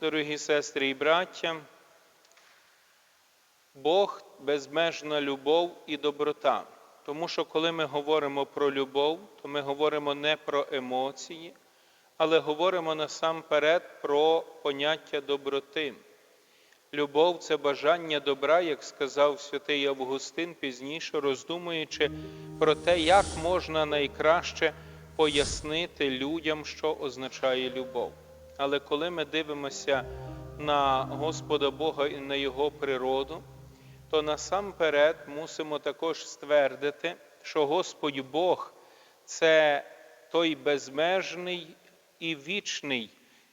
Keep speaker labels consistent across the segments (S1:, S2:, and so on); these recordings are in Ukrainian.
S1: Дорогі сестри і браття, Бог безмежна любов і доброта. Тому що коли ми говоримо про любов, то ми говоримо не про емоції, але говоримо насамперед про поняття доброти. Любов це бажання добра, як сказав святий Августин пізніше, роздумуючи про те, як можна найкраще пояснити людям, що означає любов. Але коли ми дивимося на Господа Бога і на Його природу, то насамперед мусимо також ствердити, що Господь Бог це той безмежний і вічний,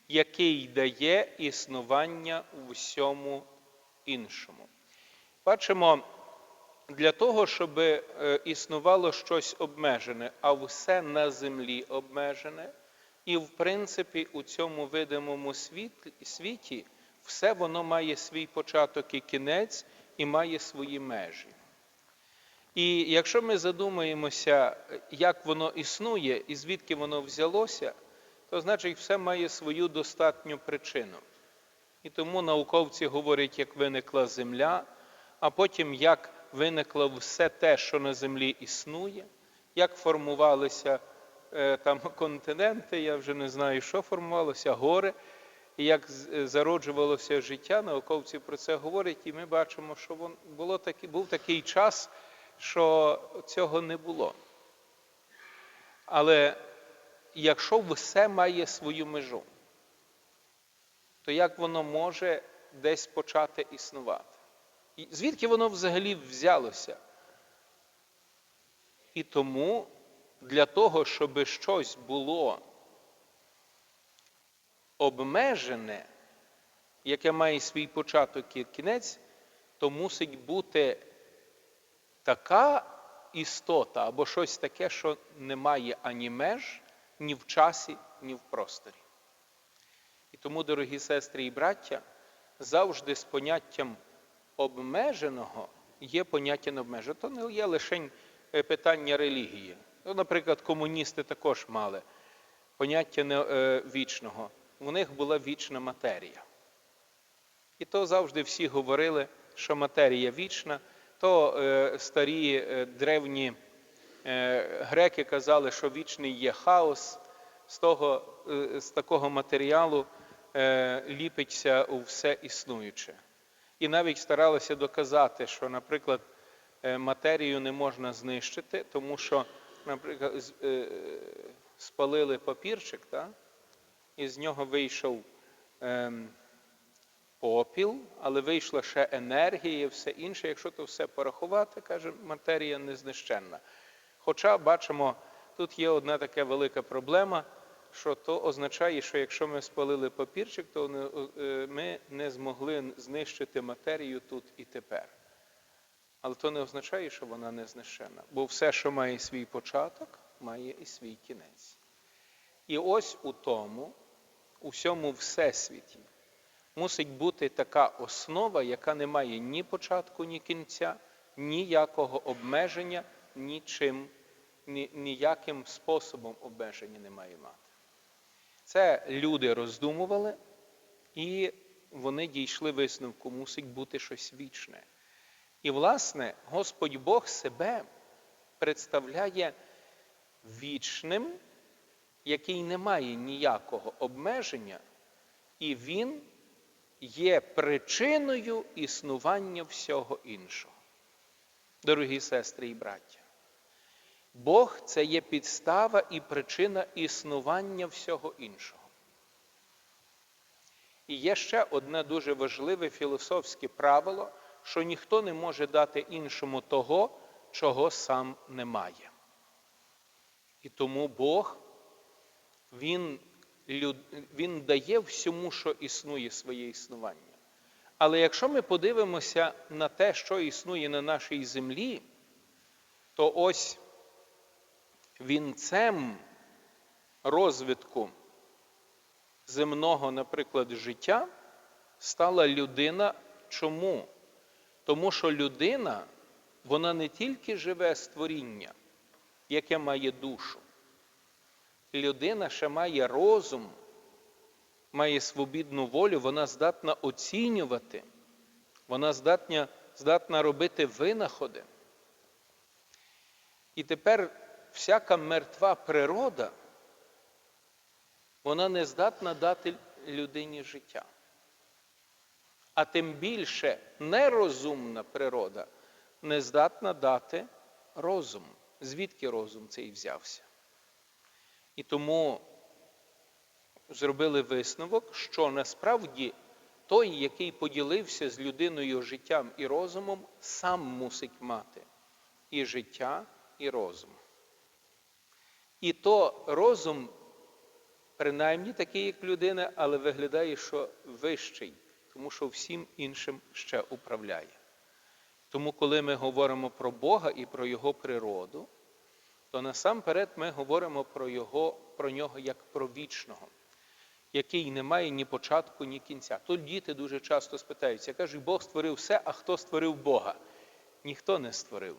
S1: який дає існування у всьому іншому. Бачимо, для того, щоб е, існувало щось обмежене, а все на землі обмежене, і, в принципі, у цьому видимому світі все воно має свій початок і кінець і має свої межі. І якщо ми задумаємося, як воно існує і звідки воно взялося, то значить все має свою достатню причину. І тому науковці говорять, як виникла земля, а потім як виникло все те, що на землі існує, як формувалися там континенти, я вже не знаю, що формувалося, гори, і як е, зароджувалося життя, науковці про це говорять, і ми бачимо, що було такі, був такий час, що цього не було. Але якщо все має свою межу, то як воно може десь почати існувати? І звідки воно взагалі взялося? І тому для того, щоб щось було обмежене, яке має свій початок і кінець, то мусить бути така істота або щось таке, що не має ані меж, ні в часі, ні в просторі. І тому, дорогі сестри і браття, завжди з поняттям обмеженого є поняття необмеженого. То не є лише е, питання релігії. Ну, наприклад, комуністи також мали поняття не- е, вічного. У них була вічна матерія. І то завжди всі говорили, що матерія вічна, то е, старі е, древні е, греки казали, що вічний є хаос, з, того, е, з такого матеріалу е, ліпиться у все існуюче. І навіть старалися доказати, що, наприклад, е, матерію не можна знищити, тому що, наприклад, е, спалили папірчик, та? і з нього вийшов ем, попіл, але вийшла ще енергія і все інше. Якщо то все порахувати, каже, матерія незнищенна. Хоча бачимо, тут є одна така велика проблема, що то означає, що якщо ми спалили папірчик, то е, ми не змогли знищити матерію тут і тепер. Але то не означає, що вона не знищена. Бо все, що має свій початок, має і свій кінець. І ось у тому, у всьому всесвіті, мусить бути така основа, яка не має ні початку, ні кінця, ніякого обмеження, нічим, ні, ніяким способом обмеження не має мати. Це люди роздумували, і вони дійшли висновку, мусить бути щось вічне. І, власне, Господь Бог себе представляє вічним, який не має ніякого обмеження, і він є причиною існування всього іншого. Дорогі сестри і браття, Бог це є підстава і причина існування всього іншого. І є ще одне дуже важливе філософське правило, що ніхто не може дати іншому того, чого сам не має. І тому Бог, Він, він дає всьому, що існує своє існування. Але якщо ми подивимося на те, що існує на нашій землі, то ось вінцем розвитку земного, наприклад, життя стала людина. Чому? Тому що людина, вона не тільки живе створіння, яке має душу. Людина ще має розум, має свобідну волю, вона здатна оцінювати, вона здатна, здатна робити винаходи. І тепер всяка мертва природа, вона не здатна дати людині життя. А тим більше нерозумна природа не здатна дати розум. Звідки розум цей взявся? І тому зробили висновок, що насправді той, який поділився з людиною життям і розумом, сам мусить мати і життя, і розум. І то розум, принаймні такий, як людина, але виглядає, що вищий, тому що всім іншим ще управляє. Тому, коли ми говоримо про Бога і про Його природу, то насамперед ми говоримо про, його, про нього як про вічного, який не має ні початку, ні кінця. Тут діти дуже часто спитаються, кажуть, Бог створив все, а хто створив Бога? Ніхто не створив.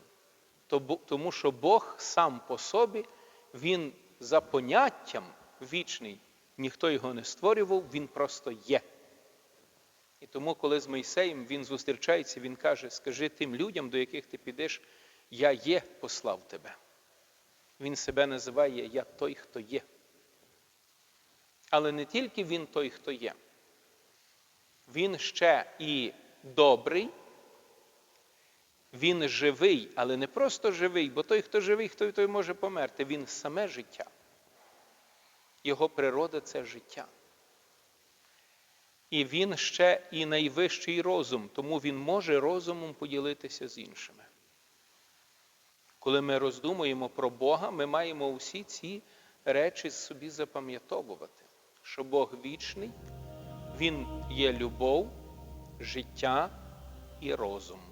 S1: Тому що Бог сам по собі, Він за поняттям вічний, ніхто його не створював, він просто є. І тому, коли з Мойсеєм він зустрічається, він каже: Скажи тим людям, до яких ти підеш, я є, послав тебе. Він себе називає Я той, хто є. Але не тільки він той, хто є. Він ще і добрий, він живий, але не просто живий, бо той, хто живий, той, той може померти. Він саме життя. Його природа це життя. І він ще і найвищий розум, тому він може розумом поділитися з іншими. Коли ми роздумуємо про Бога, ми маємо усі ці речі собі запам'ятовувати, що Бог вічний, Він є любов, життя і розум.